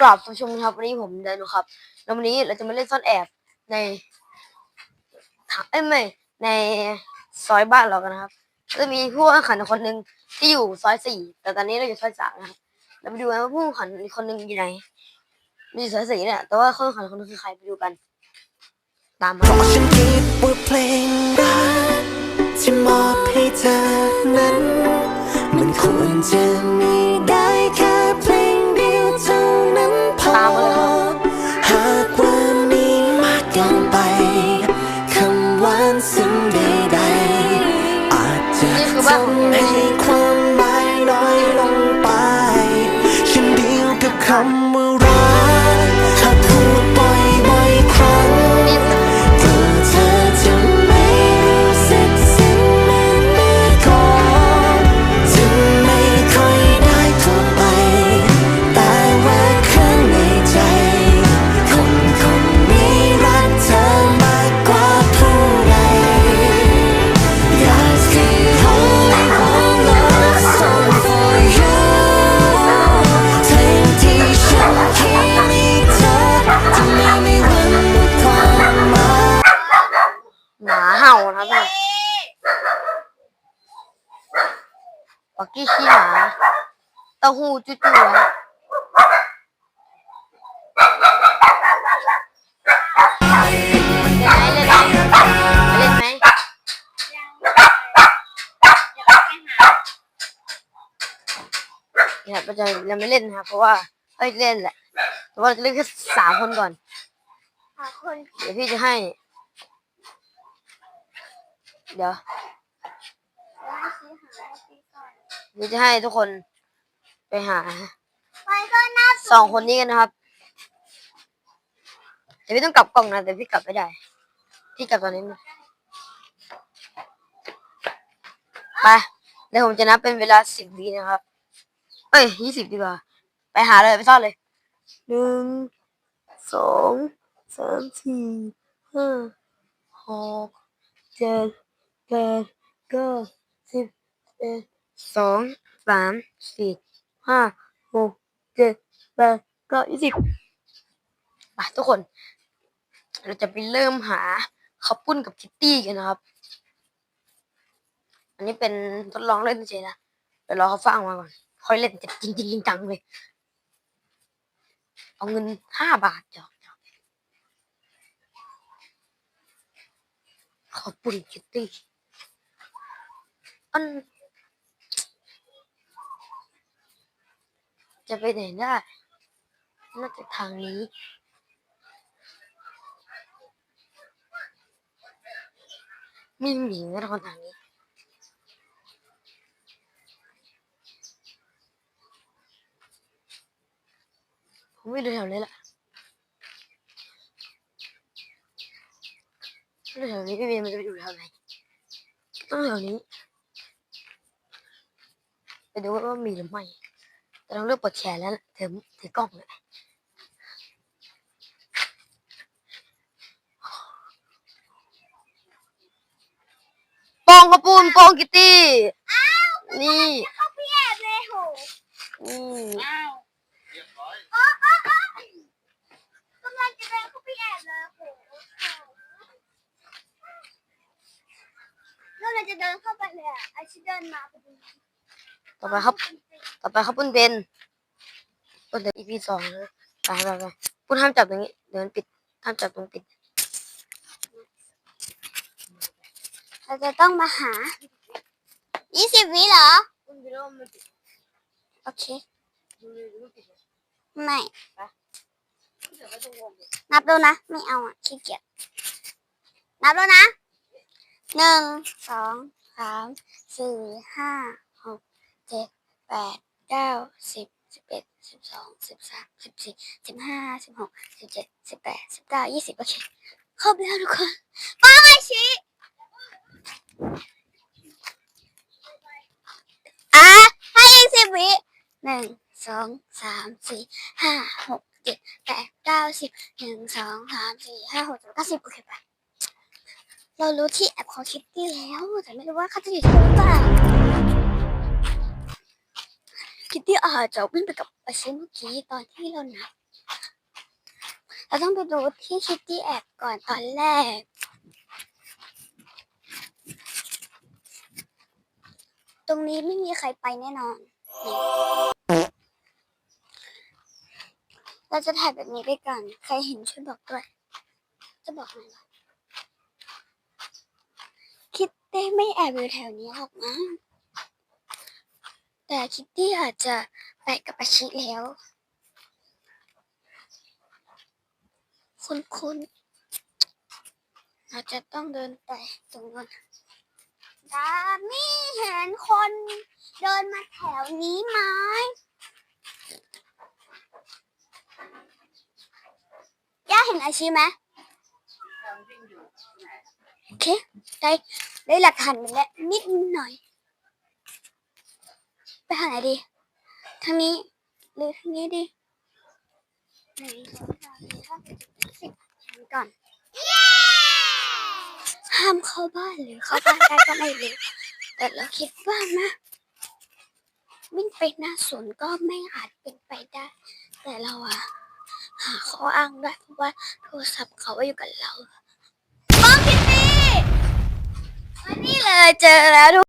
กราบผู้ชมครับวันนี้ผมไดโนครับแล้ววันนี้เราจะมาเล่นซ่อนแอบในถังเอ้ยไม่ในซอยบ้านเรากันนะครับจะมีผู้แข่งขันคนหนึ่งที่อยู่ซอยสี่แต่ตอนนี้เราอยู่ซอยสามนะครับเราไปดูกันว่าผู้แข่งขันคนหนึ่งอยู่ไหนมีซอยสี่เนี่ยแต่ว่าผู้แข่งขันคนนึงคือใครไปดูกัน ตามมาฉันคิดว่าเพลงรักที่มอบให้เธอนั้น มันควรจะมีได้ ปักกี้ขี้หมาเต้าหู้จุ๊ๆนะเล่นไหมเล่นไหมเล่นไหมเนี่ยเราจะเราไม่เล่นนะครับ เพราะว่าเอ้ยเล่นแหละแต่ว่าเราจะเล่นแค่สามคนก่อนหาคนเดี๋ยวพี่จะให้ เดี๋ยว เดี๋ยวจะให้ทุกคนไปหาไปก็น่าสองคนนี้กันนะครับเดี๋ยวพี่ต้องกลับกล่องนะแต่พี่กลับไม่ได้ พี่กลับตอนนี้นะไปเดี๋ยวผมจะนับเป็นเวลาสิบวินะครับ เอ้ยยี่สิบดีกว่า ไปหาเลยไปซ่อนเลยหนึ่งสองสามสี่ห้าหกเจ็ดแปดเก้าสิบเอ็ด สองสามสี่ห้าหกเจ็ดแปดเก้ายี่สิบไปทุกคน เราจะไปเริ่มหาข้าวปุ้นกับคิตตี้กันนะครับ อันนี้เป็นทดลองเล่นเฉยๆนะเดี๋ยวรอเขาฟังมาก่อนค่อยเล่นจะจริงจริงจังเลย เอาเงินห้าบาทจอกขอบปุ่นคิตตี้อัน จะไปไหนได้น่าจะทางนี้ ไม่มีนะทุกคนทางนี้ ผมไม่ดูแถวนี้แหละดูแถวนี้ไม่มีมันจะไปอยู่แถวไหนต้องแถวนี้ ไปดูว่ามีหรือไม่ แต่ต้องเลือกเปิดแชร์แล้วล่ะถือถือกล้องเลยปองกระปูนปองกิตตี้ นี่ เขาพี่แอบเลยโหนี่ อ้าวอ๋ออ๋ออ๋อกำลังจะเดินเข้าพี่แอบเลยโหแล้วเราจะเดินเข้าไปเลยอะไอชิเดินมาพอดีต่อไปครับ ต่อไปครับปุ้นเป็นปุ้นเดี๋ยว EP สองไปไปไปปุ้นห้ามจับตรงนี้ เดี๋ยวมันปิด ห้ามจับตรงปิด เราจะต้องมาหา ยี่สิบวิเหรอ ปุ้นไปแล้วมันปิดโอเค ดูเลยดูปิดเลยไม่ เดี๋ยวก็จะงงเลยนับดูนะ ไม่เอาอะขี้เกียจ นับแล้วนะ หนึ่ง สอง สาม สี่ ห้า หก เจ็ด แปด เก้าสิบสิบเอ็ดสิบสองสิบสามสิบสี่สิบห้าสิบหกสิบเจ็ดสิบแปดสิบเก้ายี่สิบโอเคครบแล้วทุกคนป้าไอชีอะให้อีกสิบวิหนึ่งสองสามสี่ห้าหกเจ็ดแปดเก้าสิบหนึ่งสองสามสี่ห้าหกเจ็ดแปดเก้าสิบโอเคไปเรารู้ที่แอปของคิตตี้แล้วแต่ไม่รู้ว่าเขาจะอยู่ที่ไหนหรือเปล่า คิตตี้อาจจะวิ่งไปกับอาชิเมื่อกี้ตอนที่เรานับเราต้องไปดูที่คิตตี้แอบก่อนตอนแรก ตรงนี้ไม่มีใครไปแน่นอนนเราจะถ่ายแบบนี้ไปก่อน ใครเห็นช่วยบอกด้วย จะบอกหน่อยว่าคิตตี้ไม่แอบอยู่แถวนี้หรอกนะ แต่คิตตี้อาจจะไปกับอาชิแล้ว คุณคุณเราจะต้องเดินไปตรงนั้นดามี่เห็นคนเดินมาแถวนี้ไหมย่าเห็นอาชีไหมโอเค ได้ ได้หลักฐานมาแล้วนิดหน่อย ไปทางไหนดี ทางนี้ หรือทางนี้ดีหนึ่งสองสามสี่ห้าหกเจ็ดแปดสิบทางก่อน ห้ามเข้าบ้านหรือเข้าบ้านได้ก็ไม่รู้แต่เราคิดว่านะวิ่งไปหน้าสวนก็ไม่อาจเป็นไปได้ แต่เราอะหาข้ออ้างได้เพราะว่าโทรศัพท์เขาไว้อยู่กับเราป้องคิตตี้มานี่เลยเจอแล้วทุก